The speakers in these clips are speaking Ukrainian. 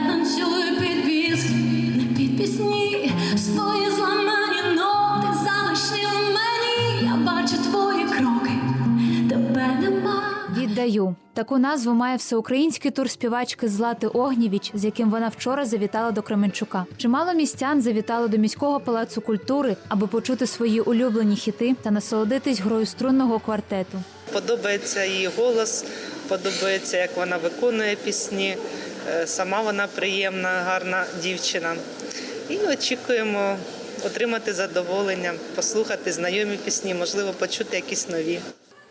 не танцюй під віск, не під пісні, свої зламані ноти залишили мені. Я бачу твої кроки, тебе нема. Віддаю таку назву має всеукраїнський тур співачки Злати Огнєвіч, з яким вона вчора завітала до Кременчука. Чимало містян завітало до міського палацу культури, аби почути свої улюблені хіти та насолодитись грою струнного квартету. Подобається її голос, подобається, як вона виконує пісні. Е, Сама вона приємна, гарна дівчина. І очікуємо отримати задоволення, послухати знайомі пісні, можливо, почути якісь нові.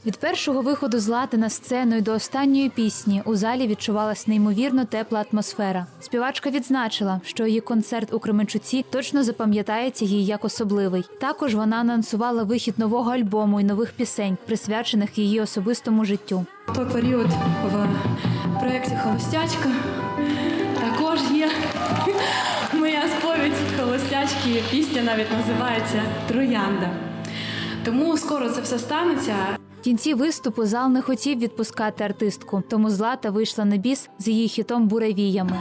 Від першого виходу злати на сцену і до останньої пісні у залі відчувалась неймовірно тепла атмосфера. Співачка відзначила, що її концерт у Кременчуці точно запам'ятається їй як особливий. Також вона анонсувала вихід нового альбому і нових пісень, присвячених її особистому життю. Той період в проєкті Холостячка також є моя сповідь холостячки. Пісня навіть називається Троянда. Тому скоро це все станеться. В кінці виступу зал не хотів відпускати артистку, тому злата вийшла на біс з її хітом буревіями.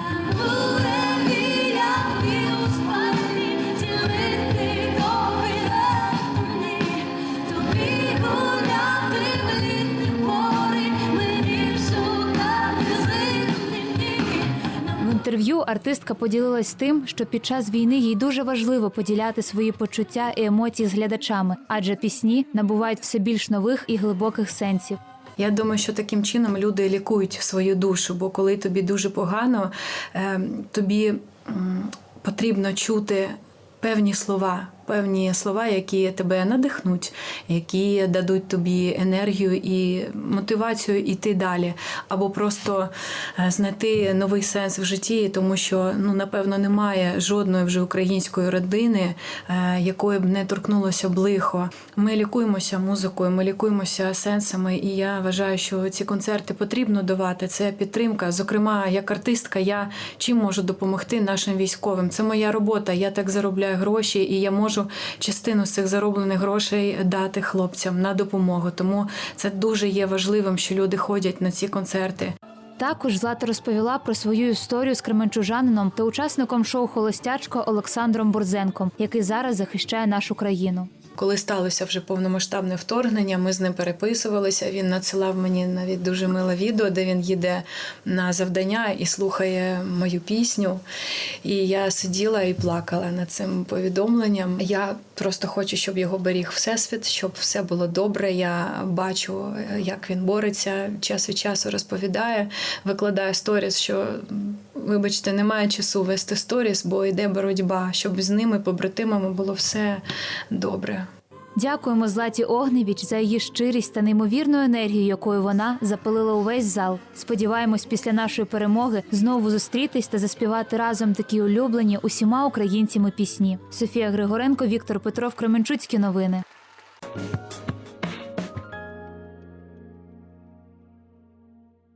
Інтерв'ю артистка поділилась тим, що під час війни їй дуже важливо поділяти свої почуття і емоції з глядачами, адже пісні набувають все більш нових і глибоких сенсів. Я думаю, що таким чином люди лікують свою душу, бо коли тобі дуже погано, е, тобі потрібно чути певні слова, певні слова, які тебе надихнуть, які дадуть тобі енергію і мотивацію йти далі, або просто е, знайти новий сенс в житті, тому що ну напевно немає жодної вже української родини, е, якої б не торкнулося б лихо. Ми лікуємося музикою, ми лікуємося сенсами, і я вважаю, що ці концерти потрібно давати. Це підтримка. Зокрема, як артистка, я чим можу допомогти нашим військовим. Це моя робота. Я так заробляю гроші, і я можу частину цих зароблених грошей дати хлопцям на допомогу. Тому це дуже є важливим, що люди ходять на ці концерти. Також Злата розповіла про свою історію з кременчужанином та учасником шоу Холостячка Олександром Борзенком, який зараз захищає нашу країну. Коли сталося вже повномасштабне вторгнення, ми з ним переписувалися. Він надсилав мені навіть дуже миле відео, де він їде на завдання і слухає мою пісню. І я сиділа і плакала над цим повідомленням. Я просто хочу, щоб його беріг всесвіт, щоб все було добре. Я бачу, як він бореться, час від часу розповідає, викладає сторіс, що. Вибачте, немає часу вести сторіс, бо йде боротьба, щоб з ними, побратимами, було все добре. Дякуємо Златі Огневіч за її щирість та неймовірну енергію, якою вона запалила увесь зал. Сподіваємось, після нашої перемоги знову зустрітись та заспівати разом такі улюблені усіма українцями пісні. Софія Григоренко, Віктор Петров, Кременчуцькі новини.